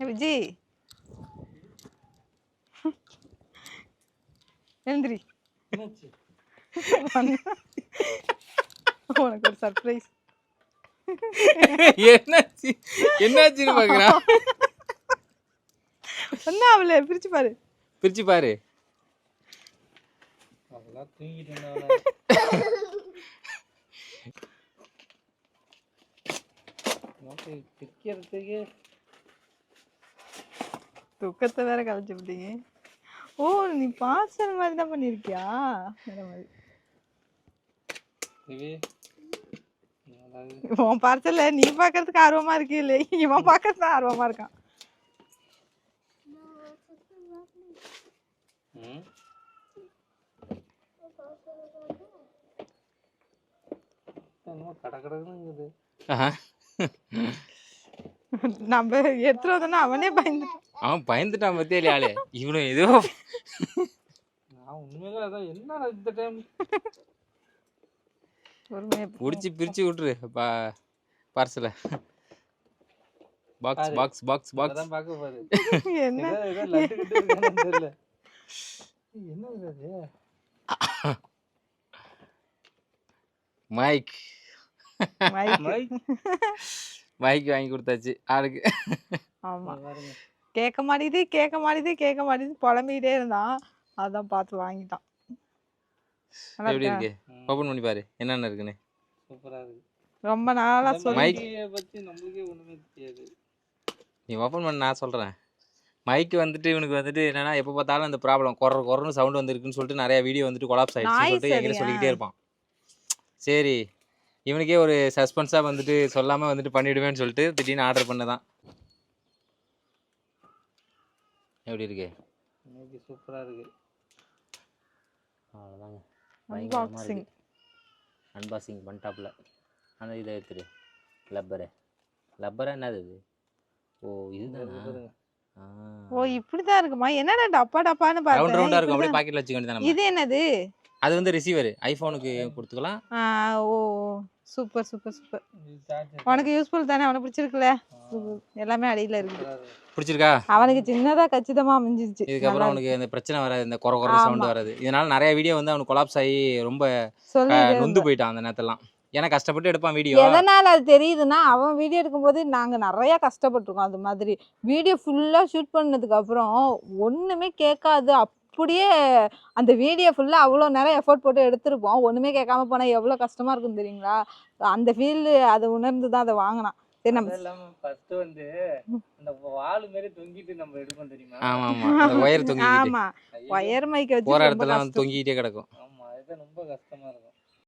விஜி. எழுந்திரி. உனக்கு ஒரு சர்ப்ரைஸ் என்னாச்சு? என்னாச்சுன்னு பாக்குறான் என்ன அவளை பிரிச்சு பாரு. பிரிச்சு பாரு. தூங்கிட்டு துக்கத்தை வேற கலைச்சு விட்டீங்க ஓ நீ பார்சல் மாதிரி தான் பண்ணிருக்கியா? வேற மாதிரி. உன் பார்சல்ல நீ பார்க்கறதுக்கு ஆர்வமா இருக்கு இல்லை இவன் பார்க்கறதுக்கு ஆர்வமா இருக்கான். கட ஆஹா. நம்ம எடுத்துட்டு வந்தோம்னா அவனே பயந்து அவன் பயந்துட்டான் பத்தியா ஆளு? இவனும் ஏதோ நான் உண்மையிலே அதான் என்னடா இந்த டைம் பொறுமையா பிடிச்சி பிரிச்சு விட்டுரு பா பார்சலை பாக்ஸ் பாக்ஸ் பாக்ஸ் பாக்ஸ் அதான் பார்க்க பாரு என்ன? ஏதோ ஏதோ லட்டு கிட்டு இருக்கான்னு தெரியல. என்ன இது அது? மைக் மைக் மைக் மைக் வாங்கி கொடுத்தாச்சு. ஆளுக்கு. ஆமா. பாருங்க. கேட்க மாட்டேது கேட்க மாட்டேது கேட்க மாட்டேது புலம்பிக்கிட்டே இருந்தான். அதான் பார்த்து வாங்கிட்டான். எப்படி இருக்கா? ஓபன் பண்ணி பாரு. என்னென்ன இருக்குன்னு. சூப்பரா இருக்கு. ரொம்ப நாளா சொல்லி மைக். பத்தி நம்மளுக்கே ஒண்ணுமே தெரியாது. நீ ஓப்பன் பண்ண நான் சொல்கிறேன் மைக் வந்துட்டு இவனுக்கு வந்துட்டு என்னன்னா எப்போ பார்த்தாலும் அந்த ப்ராப்ளம். குற குறன்னு சவுண்ட் வந்துருக்குன்னு சொல்லிட்டு நிறைய வீடியோ வந்துட்டு கொலாப்ஸ் ஆயிடுச்சுன்னு Noise சொல்லிட்டு எங்கிட்ட சரியா? சொல்லிக்கிட்டே இருப்பான். சரி. இவனுக்கே ஒரு சஸ்பென்ஸாக வந்துட்டு சொல்லாமல் வந்துட்டு பண்ணிவிடுவேன்னு சொல்லிட்டு திடீர்னு ஆர்டர் பண்ணதான். எப்படி இருக்கு? இன்னைக்கு சூப்பரா இருக்கு. அவ்வளோதாங்க Unboxing. அன்பாக்சிங் பண்ணிட்டாப்புல. ஆனால் இதை எடுத்துரு லப்பரு லப்பரா என்னது இது? ஓ இதுதானா. ஓ இப்படிதான் இருக்குமா? என்னடா டப்பா டப்பான்னு ரவுண்ட் ரவுண்டாக இருக்கும். அப்படியே பார்த்தேன் பாக்கெட்டில் வச்சுக்க வேண்டியது இது என்னது? அது வந்து ரிசீவர் ஐஃபோனுக்கு கொடுத்துக்கலாம். ஆ, ஓ. Super super super. உனக்கு யூஸ்ஃபுல் தானே? அவனுக்கு பிடிச்சிருக்குல்ல. எல்லாமே அடியில இருக்குது. பிடிச்சிருக்கா? அவனுக்கு சின்னதா கச்சிதமா அமைஞ்சிருச்சு இதுக்கப்புறம் அவனுக்கு அந்த பிரச்சனை வராது இந்த குறை குறை சவுண்ட். வராது. இதனால நிறைய வீடியோ வந்து அவனுக்கு கொலாப்ஸ் ஆகி ரொம்ப நொந்து போயிட்டான் அந்த நேரத்தெல்லாம். ஏன்னா கஷ்டப்பட்டு எடுப்பான் வீடியோ எதனால அது தெரியுதுன்னா அவன் வீடியோ எடுக்கும்போது நாங்க நிறைய கஷ்டப்பட்டிருக்கோம். அது மாதிரி வீடியோ ஃபுல்லா ஷூட் பண்ணதுக்கு அப்புறம் ஒண்ணுமே கேட்காது. அப்படியே அந்த வீடியோ ஃபுல்லா அவ்வளோ நேரம் எஃபோர்ட் போட்டு எடுத்திருப்போம். ஒண்ணுமே கேட்காம போனா எவ்வளவு கஷ்டமா இருக்கும் தெரியுங்களா? அந்த ஃபீல் அதை உணர்ந்து தான் அதை வாங்கினான் சரி நம்ம அது இல்லாம first வந்து அந்த வால் மாதிரி தொங்கிட்டு நம்ம எடுப்போம் தெரியுமா? ஆமா ஒயர் ஆமா. ஒயர் மைக்க வச்சு போற ரொம்ப இடத்துல. தொங்கிக்கிட்டே கிடக்கும். ஆமா அதுதான் ரொம்ப கஷ்டமா இருக்கும்.